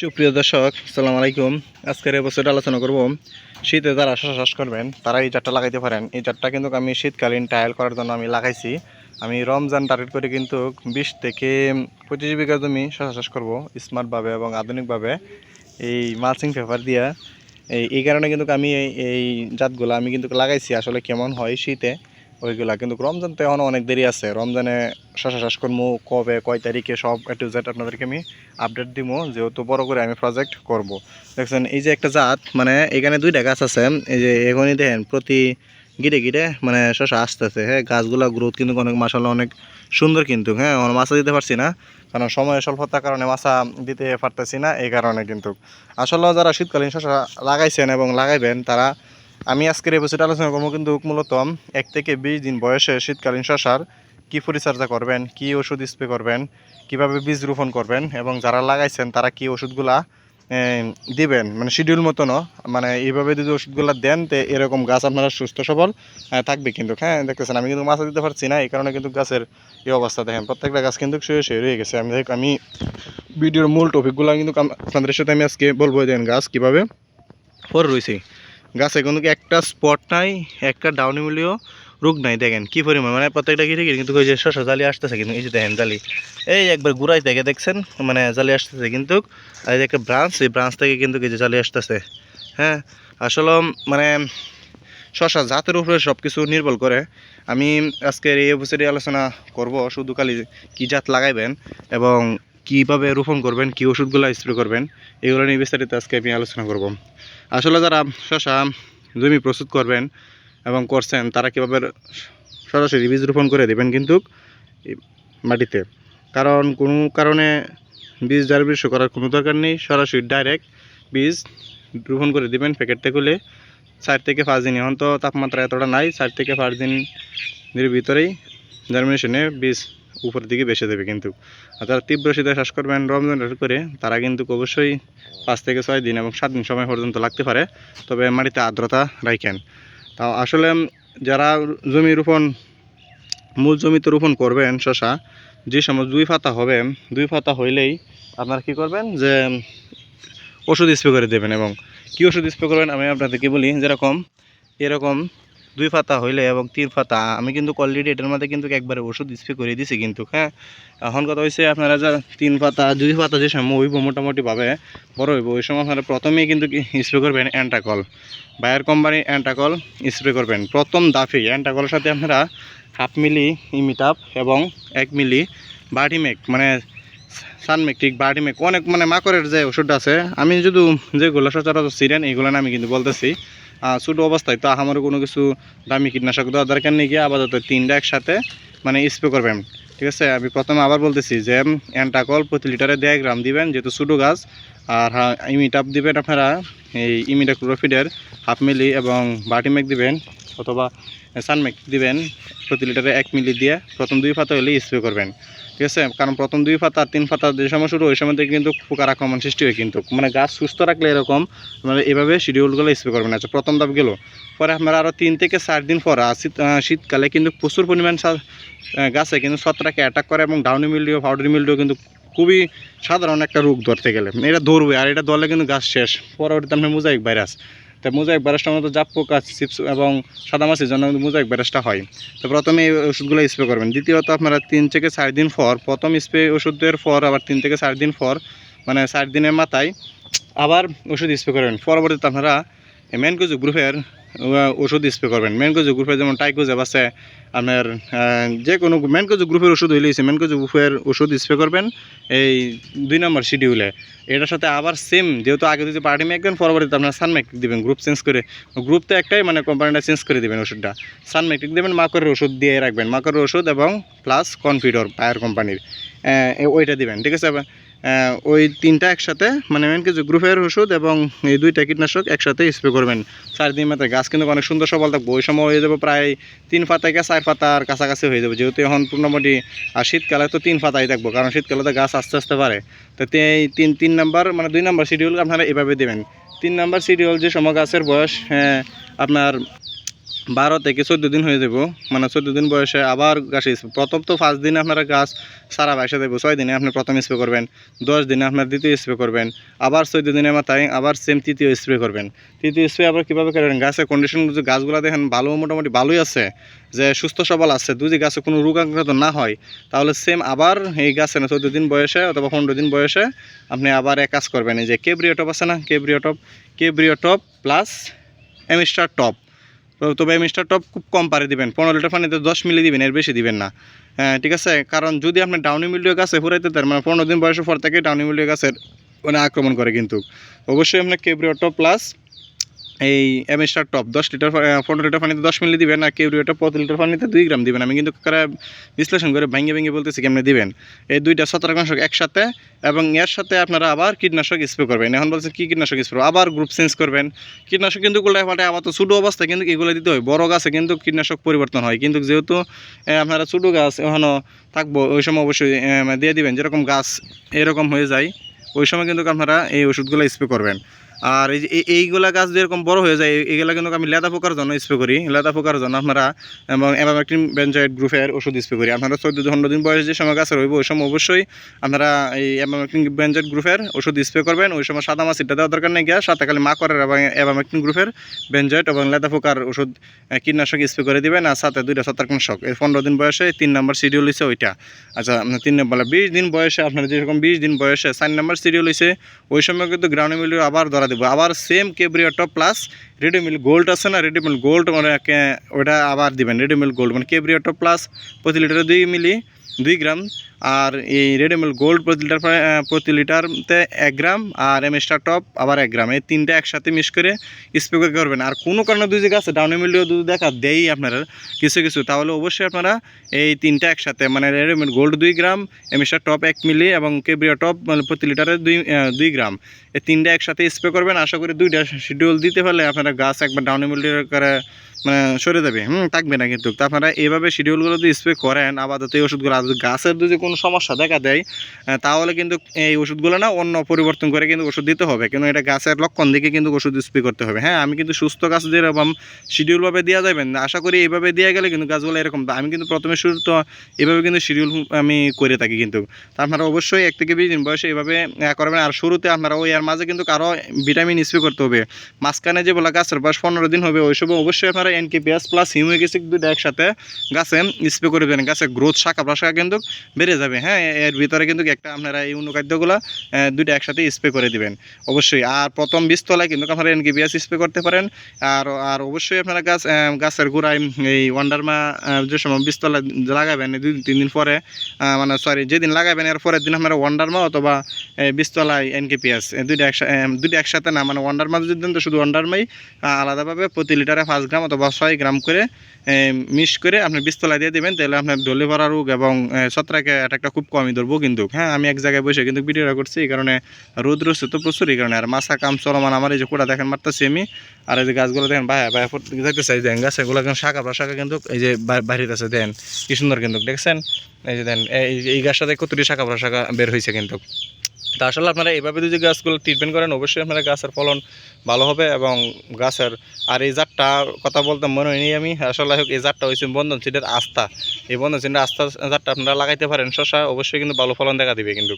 সুপ্রিয় দর্শক সালাম আলাইকুম। আজকের এবছর আলোচনা করব শীতে যারা চাষ করবেন, তারা এই জাতটা লাগাইতে পারেন। এই জাতটা কিন্তু আমি শীতকালীন টায়াল করার জন্য আমি লাগাইছি। আমি রমজান টার্গেট করে কিন্তু বিশ থেকে পঁচিশ বিঘা জমি চাষ করব স্মার্টভাবে এবং আধুনিকভাবে এই মালচিং পেপার দিয়া। এই এই কারণে কিন্তু আমি এই জাতগুলো আমি কিন্তু লাগাইছি, আসলে কেমন হয় শীতে। ওইগুলা। কিন্তু রমজান তো এখন অনেক দেরি আছে। রমজানে চাষ করব কবে, কয় তারিখে সব টু জেড আপনাদেরকে আমি আপডেট দিব যেহেতু বড় করে আমি প্রজেক্ট করব। দেখছেন, এই যে একটা জাত মানে এখানে দুইটা গাছ আছে। এই যে এখনই দেখেন, প্রতি গিরে গিরে মানে শশা আসতেছে। হ্যাঁ গাছগুলা গ্রোথ কিন্তু অনেক মাসাল্লাহ অনেক সুন্দর কিন্তু। হ্যাঁ মাছা দিতে পারছি না, কারণ সময় স্বল্পতার কারণে মাছা দিতে পারতেছি না, এই কারণে কিন্তু। আসলে যারা শীতকালীন শশা লাগাইছেন এবং লাগাইবেন, তারা আমি আজকের এই আলোচনা করব কিন্তু মূলত এক থেকে বিশ দিন বয়সে শীতকালীন শশার কী পরিচর্যা করবেন, কি ওষুধ স্প্রে করবেন, কীভাবে বীজ রোপণ করবেন এবং যারা লাগাইছেন তারা কি ওষুধগুলা দিবেন? মানে শিডিউল মতনও মানে এইভাবে যদি ওষুধগুলো দেন, তো এরকম গাছ আপনারা সুস্থ, সবল থাকবে কিন্তু। হ্যাঁ দেখতেছেন, আমি কিন্তু মাছা দিতে পারছি না, এই কারণে কিন্তু গাছের এই অবস্থা দেখেন। প্রত্যেকটা গাছ কিন্তু শুয়ে শুয়ে রয়ে গেছে। আমি দেখ, আমি ভিডিওর মূল টপিকগুলো কিন্তু আপনাদের সাথে আমি আজকে বলব দেন গাছ কীভাবে পরে রয়েছে। গাছে কিন্তু একটা স্পট নাই, একটা ডাউনি মিলিও রোগ নাই, দেখেন কি পরিমাণ মানে প্রত্যেকটা গিরে গিরে কিন্তু ওই যে শশা জালি আসতেছে কিন্তু, এই যে দেখেন জালি। এই একবার গুড়াই থেকে দেখছেন মানে জালি আসতেছে কিন্তু এই যে একটা ব্রাঞ্চ এই ব্রাঞ্চ থেকে কিন্তু এই যে জালি আসতেছে। হ্যাঁ আসলে মানে শশা জাতের উপরে সব কিছু নির্ভর করে। আমি আজকের এই বছরই আলোচনা করব শুধু খালি কী জাত লাগাইবেন এবং কীভাবে রোপণ করবেন, কী ওষুধগুলো স্প্রে করবেন, এগুলো নিয়ে বিস্তারিত আজকে আমি আলোচনা করব। আসলে যারা শশা জমি প্রস্তুত করবেন এবং করছেন, তারা কীভাবে সরাসরি বীজ রোপণ করে দেবেন কিন্তু মাটিতে? কারণ কোনো কারণে বীজ জারবিষ করার কোনো দরকার নেই, সরাসরি ডাইরেক্ট বীজ রোপণ করে দিবেন প্যাকেট থেকে খুলে। চার থেকে পাঁচ দিন এখন তো তাপমাত্রা এতটা নাই, চার থেকে পাঁচ দিনের ভিতরেই জার্মিনেশনে বীজ উপরের দিকে বেসে দেবে কিন্তু। আর যারা তীব্র শীতে শ্বাস করবেন, রমজান করে, তারা কিন্তু অবশ্যই পাঁচ থেকে ছয় দিন এবং সাত দিন সময় পর্যন্ত লাগতে পারে। তবে মাটিতে আর্দ্রতা রাখেন। তাও আসলে যারা জমি রোপণ, মূল জমিতে রোপণ করবেন শশা যে সময় দুই পাতা হবে, দুই পাতা হইলেই আপনারা কি করবেন যে, ওষুধ স্প্রে করে দেবেন এবং কি ওষুধ স্প্রে করবেন আমি আপনাদেরকে বলি, যেরকম, এরকম দুই পাতা হইলে এবং তিন পাতা আমি কিন্তু অলরেডি এটার মধ্যে কিন্তু একবারে ওষুধ স্প্রে করে দিছি কিন্তু হ্যাঁ? এখন কথা হয়েছে আপনারা যা তিন পাতা দুই পাতা যে সময় হইব মোটামুটিভাবে বড় হইব, ওই সময় আপনারা প্রথমেই কিন্তু স্প্রে করবেন Antracol Bayer company Antracol spray করবেন। প্রথম দাফে অ্যান্টাকলের সাথে আপনারা হাফ মিলি ইমিটাপ এবং এক মিলি বার্টিমেক মানে সানমেকটিক বার্টিমেক অনেক মানে মাকড়ের যে ওষুধটা আছে, আমি যদি যেগুলো সচরাচর সিরেন এইগুলো আমি কিন্তু বলতেছি। ছোটো অবস্থায় তো আমার কোনো কিছু দামি কীটনাশক দেওয়ার দরকার নেই গিয়ে আপাতত তিনটা একসাথে মানে স্প্রে করবেন। ঠিক আছে? আমি প্রথমে আবার বলতেছি যে অ্যান্টাকল প্রতি লিটারে দেড় গ্রাম দিবেন, যেহেতু ছোটো গাছ। আর হ্যাঁ ইমিটাপ দিবেন আপনারা, এই ইমিটা ক্লোরোফিডের, হাফ মিলি এবং বাটিমেক দিবেন, অথবা সানমেক দিবেন প্রতি লিটারে এক মিলি দিয়ে। প্রথম দুই পাতা হলে স্প্রে করবেন। ঠিক আছে? কারণ প্রথম দুই পাতা, তিন পাতা যে সময় শুরু ওই সময় থেকে কিন্তু পোকার আক্রমণ সৃষ্টি হয় কিন্তু। মানে গাছ সুস্থ রাখলে এরকম মানে এভাবে শিডিউলগুলো স্প্রে করবেন। আচ্ছা প্রথম ধাপ গেল। পরে আপনারা আরও তিন থেকে চার দিন পর শীত শীতকালে কিন্তু প্রচুর পরিমাণ গাছে কিন্তু ছত্রাকে অ্যাটাক করে এবং ডাউনি মিলডিও পাউডারি মিলডিও কিন্তু খুবই সাধারণ একটা রোগ ধরতে গেলে। এটা ধরবে, আর এটা ধরলে কিন্তু গাছ শেষ। পরবর্তীতে আপনার মোজাইক ভাইরাস তো মোজাইক ব্যারাসটা মতো জাপ পোকা চিপস এবং সাদা মাছের জন্য মোজাইক ব্যারাসটা হয়। তো প্রথমে এই ওষুধগুলো স্প্রে করবেন। দ্বিতীয়ত আপনারা তিন থেকে চার দিন পর, প্রথম স্প্রে ওষুধের পর, আবার তিন থেকে চার দিন পর মানে চার দিনের মাথায় আবার ওষুধ স্প্রে করবেন। পরবর্তীতে আপনারা মেনকোজু গ্রুপের ওষুধ স্প্রে করবেন। মেনকোজু গ্রুপের যেমন টাইকোজেব আছে, আপনার যে কোনো মেনকোজু গ্রুপের ওষুধ হইলেছে মেনকোজু গ্রুপের ওষুধ স্প্রে করবেন এই দুই নম্বর শিডিউলে এটার সাথে আবার সেম যেহেতু আগে যদি পার্টি মেকবেন পরবর্তীতে আপনার সানমেক্টিক দিবেন গ্রুপ চেঞ্জ করে। গ্রুপ তো একটাই মানে কোম্পানিটা চেঞ্জ করে দিবেন ওষুধটা। সানমেক্টিক দেবেন, মাকড়ের ওষুধ দিয়ে রাখবেন। মাকড়ের ওষুধ এবং প্লাস কনফিডর পায়ার কোম্পানির ওইটা দিবেন, ঠিক আছে? ওই তিনটা একসাথে মানে মেন কিছু গ্রুপের ওষুধ এবং এই দুইটা কীটনাশক একসাথে স্প্রে করবেন। চার দিন মাথায় গাছ কিন্তু অনেক সুন্দর সবল থাকবে। ওই সময় হয়ে যাবে প্রায় তিন পাতা থেকে চার পাতার কাছাকাছি হয়ে যাবে। যেহেতু এখন মোটামুটি, আর শীতকালে তো তিন পাতাই থাকব, কারণ শীতকালে তো গাছ আস্তে আস্তে পারে তো তিন তিন নাম্বার মানে দুই নাম্বার শিডিউল আপনারা এভাবে দেবেন। তিন নাম্বার শিডিউল যে সময় গাছের বয়স আপনার বারো থেকে চোদ্দ দিন হয়ে যাব। মানে চোদ্দ দিন বয়সে আবার গাছ প্রথম তো ফার্স্ট দিনে আপনারা গাছ সারা বাইসে দেবো। ছয় দিনে আপনি প্রথম স্প্রে করবেন। দশ দিনে আপনার দ্বিতীয় স্প্রে করবেন। আবার চোদ্দ দিনের মাথায় আবার সেম তৃতীয় স্প্রে করবেন। তৃতীয় স্প্রে আবার কীভাবে করবেন গাছের কন্ডিশন যে গাছগুলো দেখেন ভালো, মোটামুটি ভালোই আছে। যে সুস্থ সবল আছে। যদি গাছে কোনো রোগাক্রান্ত না হয়, তাহলে সেম আবার এই গাছে না চোদ্দ দিন বয়সে অথবা পনেরো দিন বয়সে আপনি আবার এক কাজ করবেন। এই যে কেব্রিওটপ আছে না? Cabrio Top Cabrio Top plus Amistar Top তবে মিস্টার টপ খুব কম পারে দিবেন। পনেরো লিটার পানিতে দশ মিলি দিবেন, এর বেশি দিবেন না। হ্যাঁ ঠিক আছে? কারণ যদি আপনি ডাউনি মিলিও গাছে ফুরাইতে দেন মানে পনেরো দিন বয়সের পর থেকে ডাউনি মিলিও গাছের মানে আক্রমণ করে কিন্তু। অবশ্যই আপনার কেব্রিও টপ প্লাস এই এমএসটার টপ দশ লিটার পনেরো লিটার পানিতে দশ মিলি দিবেন আর কেব্রিওটা প্রতি লিটার পানিতে দুই গ্রাম দিবেন। আমি কিন্তু কারা বিশ্লেষণ করে ভেঙে ভেঙে বলতেছি কেমনি দিবেন। এই দুইটা শতরাংশ একসাথে এবং এর সাথে আপনারা আবার কীটনাশক স্প্রে করবেন। এখন বলছেন কী কীটনাশক স্প্রে আবার গ্রুপ চেঞ্জ করবেন। কীটনাশক কিন্তু উল্টায় পাল্টায় আবার তো ছোটো অবস্থায় কিন্তু এগুলো দিতে হয়। বড় গাছে কিন্তু কীটনাশক পরিবর্তন হয়। কিন্তু যেহেতু আপনারা ছোটো গাছ এখনও থাকব, ওই সময় অবশ্যই দিয়ে দিবেন। যেরকম গাছ এরকম হয়ে যায়, ওই সময় কিন্তু আপনারা এই ওষুধগুলো স্প্রে করবেন। আর এই যে এইগুলা গাছ যেরকম বড় হয়ে যায়, এই- এইগুলা কিন্তু আমি লেদা পোকার জন্য স্প্রে করি। লেদা পোকার জন্য আপনারা এবং অ্যাবামেক্টিন বেঞ্জয়েড গ্রুপের ওষুধ স্প্রে করি। আপনারা চোদ্দ পনেরো দিন বয়স যে সময় গাছ রইব, ওই সময় অবশ্যই আপনারা এই অ্যাবামেক্টিন বেঞ্জয়েড গ্রুপের ওষুধ স্প্রে করবেন। ওই সময় সাদা মাছ এটা দেওয়ার দরকার নেই গিয়া, সাথে খালি মাকড়ের এবং অ্যাবামেক্টিন গ্রুপের বেঞ্জয়েড এবং লেদা পোকার ওষুধ কীটনাশক স্প্রে করে দিবেন। আর সাথে দুইটা ছত্রাকনাশক। এই পনেরো দিন বয়সে তিন নম্বর শিডিউল হয়েছে ওইটা। আচ্ছা আপনার তিন নম্বর, বিশ দিন বয়সে, আপনার যেরকম বিশ দিন বয়সে চার নম্বর শিডিউল হয়েছে ওই সময় কিন্তু গ্রাউন্ড মিল আবার ধরা দেবো। আবার same Cabrio Top plus Ridomil Gold আছে না? রেডিমিল গোল্ড মানে ওটা আবার দিবেন। রেডিমিল গোল্ড মানে কেব্রিওটপ প্লাস প্রতি লিটারে দুই মিলি। দুই গ্রাম আর এই রেডিমিল গোল্ড প্রতি লিটার পরে, প্রতি লিটারতে এক গ্রাম আর এমএসটার টপ আবার এক গ্রাম। এই তিনটা একসাথে মিক্স করে স্প্রে করে করবেন। আর কোনো কারণে দুই জায়গা আছে ডাউনি মিলিও যদি দেখা দেই আপনারা কিছু কিছু। তাহলে অবশ্যই আপনারা এই তিনটা একসাথে মানে রেডিমিল গোল্ড দুই গ্রাম এমএসটার টপ এক মিলি এবং কেব্রিয়া টপ মানে প্রতি লিটারে দুই দুই গ্রাম। এই তিনটা একসাথে স্প্রে করবেন। আশা করি দুইটা শিডিউল দিতে পারলে আপনারা গাছ একবার ডাউনি মিলি করে মানে সরে যাবে। হুম, থাকবে না কিন্তু। আপনারা এইভাবে শিডিউলগুলো যদি স্প্রে করেন, আপাতত এই ওষুধগুলো আর গাছের যদি কোনো সমস্যা দেখা দেয় তাহলে কিন্তু এই ওষুধগুলো না অন্য পরিবর্তন করে কিন্তু ওষুধ দিতে হবে। কিন্তু এটা গাছের লক্ষণ দিকে কিন্তু ওষুধ স্প্রে করতে হবে। হ্যাঁ আমি কিন্তু সুস্থ গাছ যেরকম শিডিউলভাবে দেওয়া যাবেন আশা করি এইভাবে দেওয়া গেলে কিন্তু গাছগুলো এরকম। আমি কিন্তু প্রথমে শুরু তো এভাবে কিন্তু শিডিউল আমি করে থাকি কিন্তু। আপনারা অবশ্যই এক থেকে বিশ দিন বয়সে এইভাবে করবেন। আর শুরুতে আপনারা ওই আর মাঝে কিন্তু কারও ভিটামিন স্প্রে করতে হবে। মাঝখানে যে বলা গাছের বয়স পনেরো দিন হবে, ওই সময় অবশ্যই আপনারা এনকেপিএস প্লাস হিউমিক অ্যাসিড দুটো একসাথে গাছে স্প্রে করে দেবেন গাছের গ্রোথ শাখা প্রশাখা কিন্তু বেড়ে যাবে হ্যাঁ? এর ভিতরে কিন্তু একটা আপনারা এই অনুখাদ্যগুলো দুটো একসাথে স্প্রে করে দিবেন। অবশ্যই। আর প্রথম বীজতলায় কিন্তু আপনারা এনকেপিএস স্প্রে করতে পারেন। আর আর অবশ্যই আপনারা গাছ গাছের গোড়ায় এই ওয়ান্ডারমা যে সময় বীজতলা লাগাবেন দুই, তিন দিন পরে মানে সরি যেদিন লাগাবেন, এর পরের দিন আপনারা ওয়ান্ডারমা অথবা বীজতলায় এনকেপিএস দুইটা একসাথে দুইটা একসাথে না মানে ওয়ান্ডারমা যদি দেন তো শুধু ওয়ান্ডারমাই আলাদাভাবে প্রতি লিটারে পাঁচ গ্রাম অথবা ছয় গ্রাম করে মিশ করে আপনি বীজতলায় দিয়ে দেবেন, তাহলে আপনার ডলে ভরা রোগ এবং ছত্রাকে অ্যাটাকটা খুব কমই ধরবো কিন্তু। হ্যাঁ আমি এক জায়গায় বসে কিন্তু ভিডিওটা করছি, এই কারণে রোদ রয়েছে তো প্রচুর, এই কারণে আর মাছা, কাম, চলমান আমার এই যে কোটা দেখেন মারতেছি আমি, আর এই যে গাছগুলো দেখেন বায়া বায়া দেখতে চাই দেখেন, গাছ এগুলো কিন্তু শাখা প্রশাখা কিন্তু এই যে বাড়িতে আছে দেন কি সুন্দর কিন্তু, দেখছেন? এই যে দেন এই এই গাছটাতে কতটি শাখা প্রশাখা বের হয়েছে কিন্তু। তা আসলে আপনারা এইভাবে যদি গাছগুলো ট্রিটমেন্ট করেন, অবশ্যই আপনারা গাছের ফলন ভালো হবে এবং গাছের আর এই জাতটা কথা বলতে মনে হয়নি আমি। আসলে হোক, এই জাতটা হয়েছে বন্ধন সিটের আস্থা। এই বন্ধন সিটের আস্থা জাতটা আপনারা লাগাইতে পারেন। শশা অবশ্যই কিন্তু ভালো ফলন দেখা দিবে কিন্তু।